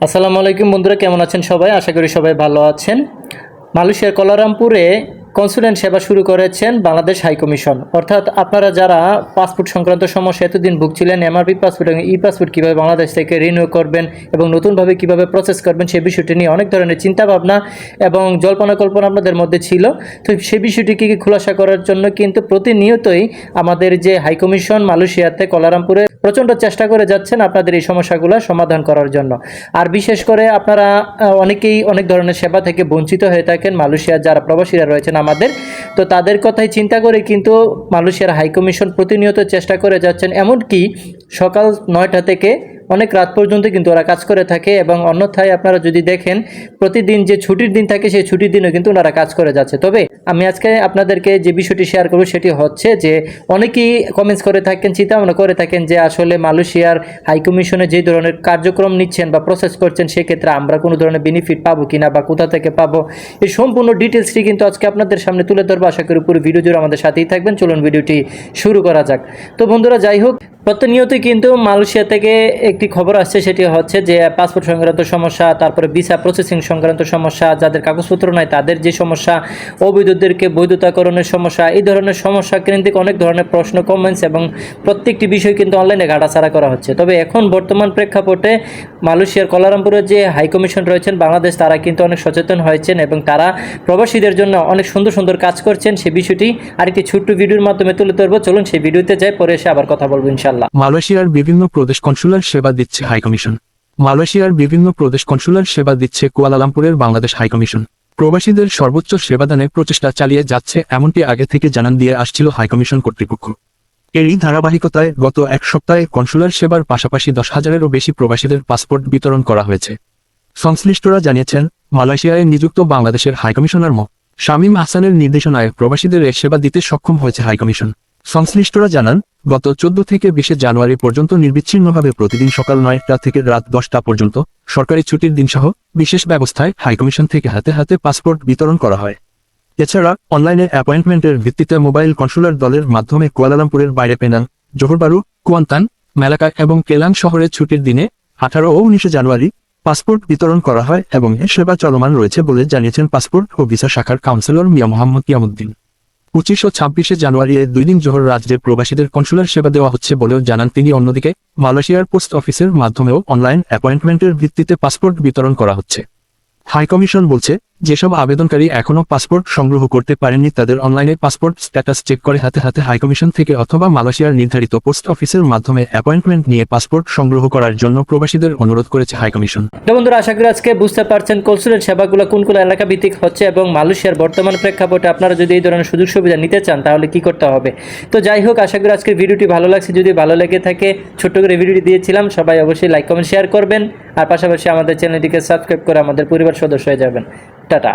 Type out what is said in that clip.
আসসালামু আলাইকুম বন্ধুরা কেমন আছেন সবাই? আশা করি সবাই ভালো আছেন। মালয়েশিয়ার কলারামপুরে কনসুলেন্ট সেবা শুরু করেছেন বাংলাদেশ হাই কমিশন। অর্থাৎ আপনারা যারা পাসপোর্ট সংক্রান্ত সমস্যা এতদিন ভুগছিলেন, এমআরপি পাসপোর্ট এবং ই পাসপোর্ট কীভাবে বাংলাদেশ থেকে রিনিউ করবেন এবং নতুনভাবে কীভাবে প্রসেস করবেন সেই বিষয়টি নিয়ে অনেক ধরনের চিন্তাভাবনা এবং জল্পনা কল্পনা আপনাদের মধ্যে ছিল। তো সেই বিষয়টিকে খুলাসা করার জন্য কিন্তু প্রতিনিয়তই আমাদের যে হাই কমিশন মালয়েশিয়াতে কলারামপুরে প্রচণ্ড চেষ্টা করে যাচ্ছেন আপনাদের এই সমস্যাগুলো সমাধান করার জন্য। আর বিশেষ করে আপনারা অনেকেই অনেক ধরনের সেবা থেকে বঞ্চিত হয়ে থাকেন। মালয়েশিয়ার যারা প্রবাসীরা রয়েছেন আমাদের। তো তাদের কথাই চিন্তা করে কিন্তু মালয়েশিয়ার হাইকমিশন প্রতিনিয়ত চেষ্টা করে যাচ্ছেন। এমনকি সকাল নয়টা থেকে অনেক রাত পর্যন্ত কিন্তু ওরা কাজ করে থাকে এবং অন্যথায় আপনারা যদি দেখেন, প্রতিদিন যে ছুটির দিন থাকে, সেই ছুটির দিনও কিন্তু ওনারা কাজ করে যাচ্ছে। তবে আমি আজকে আপনাদেরকে যে বিষয়টি শেয়ার করব, সেটি হচ্ছে যে অনেকেই কমেন্টস করে থাকেন চিন্তা ভাবনা করে থাকেন যে আসলে মালয়েশিয়ার হাই কমিশনে যে ধরনের কার্যক্রম নিচ্ছেন বা প্রসেস করছেন, সেক্ষেত্রে আমরা কোনো ধরনের বেনিফিট পাবো কিনা বা কোথা থেকে পাবো? এই সম্পূর্ণ ডিটেলসটি কিন্তু আজকে আপনাদের সামনে তুলে ধরবো। আশা করি পুরো ভিডিও জুড়ে আমাদের সাথেই থাকবেন। চলুন ভিডিওটি শুরু করা যাক। তো বন্ধুরা, যাই হোক প্রতিনিয়তই কিন্তু মালয়েশিয়া থেকে একটি খবর আসছে, সেটি হচ্ছে যে পাসপোর্ট সংক্রান্ত সমস্যা, তারপরে ভিসা প্রসেসিং সংক্রান্ত সমস্যা, যাদের কাগজপত্র নাই, তাদের যে সমস্যা, অবৈধদেরকে বৈধতাকরণের সমস্যা, এই ধরনের সমস্যা কেন্দ্রিক অনেক ধরনের প্রশ্ন কমেন্টস এবং প্রত্যেকটি বিষয় কিন্তু অনলাইনে ঘাটাছাড়া করা হচ্ছে। তবে এখন বর্তমান প্রেক্ষাপটে মালয়েশিয়ার কলারামপুরের যে হাই কমিশন রয়েছেন বাংলাদেশ, তারা কিন্তু অনেক সচেতন হয়েছেন এবং তারা প্রবাসীদের জন্য অনেক সুন্দর সুন্দর কাজ করছেন। সেই বিষয়টি আরেকটি ছোট্ট ভিডিওর মাধ্যমে তুলে ধরবো। চলুন সেই ভিডিওতে যাই, পরে এসে আবার কথা বলব ইনশাল্লাহ মালয়েশিয়ার বিভিন্ন প্রদেশ কনসুলার সেবা দিচ্ছে হাইকমিশন মালয়েশিয়ার বিভিন্ন প্রদেশ কনসুলার সেবা দিচ্ছে কুয়ালালামপুরের বাংলাদেশ হাইকমিশন প্রবাসীদের সর্বোচ্চ সেবাদানে প্রচেষ্টা চালিয়ে যাচ্ছে, এমনটি আগে থেকে জানান দিয়ে আসছিল হাইকমিশন কর্তৃপক্ষ। এরই ধারাবাহিকতায় গত এক সপ্তাহে কনসুলার সেবার পাশাপাশি দশ হাজারেরও বেশি প্রবাসীদের পাসপোর্ট বিতরণ করা হয়েছে। সংশ্লিষ্টরা জানিয়েছেন, মালয়েশিয়ায় নিযুক্ত বাংলাদেশের হাইকমিশনার মো শামীম আহসানের নির্দেশনায় প্রবাসীদের এ সেবা দিতে সক্ষম হয়েছে হাইকমিশন। সংশ্লিষ্টরা জানান, গত চোদ্দ থেকে বিশে জানুয়ারি পর্যন্ত নির্বিচ্ছিন্নভাবে প্রতিদিন সকাল নয়টা থেকে রাত দশটা পর্যন্ত সরকারি ছুটির দিনসহ বিশেষ ব্যবস্থায় হাইকমিশন থেকে হাতে হাতে পাসপোর্ট বিতরণ করা হয়। এছাড়া অনলাইনে অ্যাপয়েন্টমেন্টের ভিত্তিতে মোবাইল কনসুলার দলের মাধ্যমে কুয়ালালামপুরের বাইরে পেনাং জোহরবারু, কুয়ান্তান, মেলাকা এবং কেলাং শহরের ছুটির দিনে আঠারো ও উনিশে জানুয়ারি পাসপোর্ট বিতরণ করা হয় এবং এ সেবা চলমান রয়েছে বলে জানিয়েছেন পাসপোর্ট ও ভিসা শাখার কাউন্সিলর মিয়া মোহাম্মদ ইয়ামুদ্দিন। পঁচিশ ও ছাব্বিশে জানুয়ারি দুই দিন জোহর রাজ্যে প্রবাসীদের কনসুলার সেবা দেওয়া হচ্ছে বলেও জানান তিনি। অন্যদিকে, মালয়েশিয়ার পোস্ট অফিসের মাধ্যমেও অনলাইন অ্যাপয়েন্টমেন্টের ভিত্তিতে পাসপোর্ট বিতরণ করা হচ্ছে। হাইকমিশন বলছে যেসব আবেদনকারী এখনও পাসপোর্ট সংগ্রহ করতে পারেননি তাদের অনলাইনে পাসপোর্ট স্ট্যাটাস চেক করে হাতে হাতে হাইকমিশন থেকে অথবা মালয়েশিয়ার নির্ধারিত পোস্ট অফিসের মাধ্যমে অ্যাপয়েন্টমেন্ট নিয়ে পাসপোর্ট সংগ্রহ করার জন্য প্রবাসীদের অনুরোধ করেছে হাইকমিশন। বন্ধুরা, আশা করি আজকে বুঝতে পারছেন কনসুলেট সেবাগুলো কোন কোন এলাকা ভিত্তিক হচ্ছে এবং মালয়েশিয়ার বর্তমান প্রেক্ষাপটে আপনারা যদি এই ধরনের সুযোগ সুবিধা নিতে চান, তাহলে কি করতে হবে? তো যাই হোক, আশা করি আজকের ভিডিওটি ভালো লাগছে। যদি ভালো লেগে থাকে, ছোট্ট করে ভিডিওটি দিয়েছিলাম, সবাই অবশ্যই লাইক, কমেন্ট, শেয়ার করবেন। আর পাশাপাশি আমাদের চ্যানেলটিকে সাবস্ক্রাইব করে আমাদের পরিবার সদস্য হয়ে যাবেন। টাটা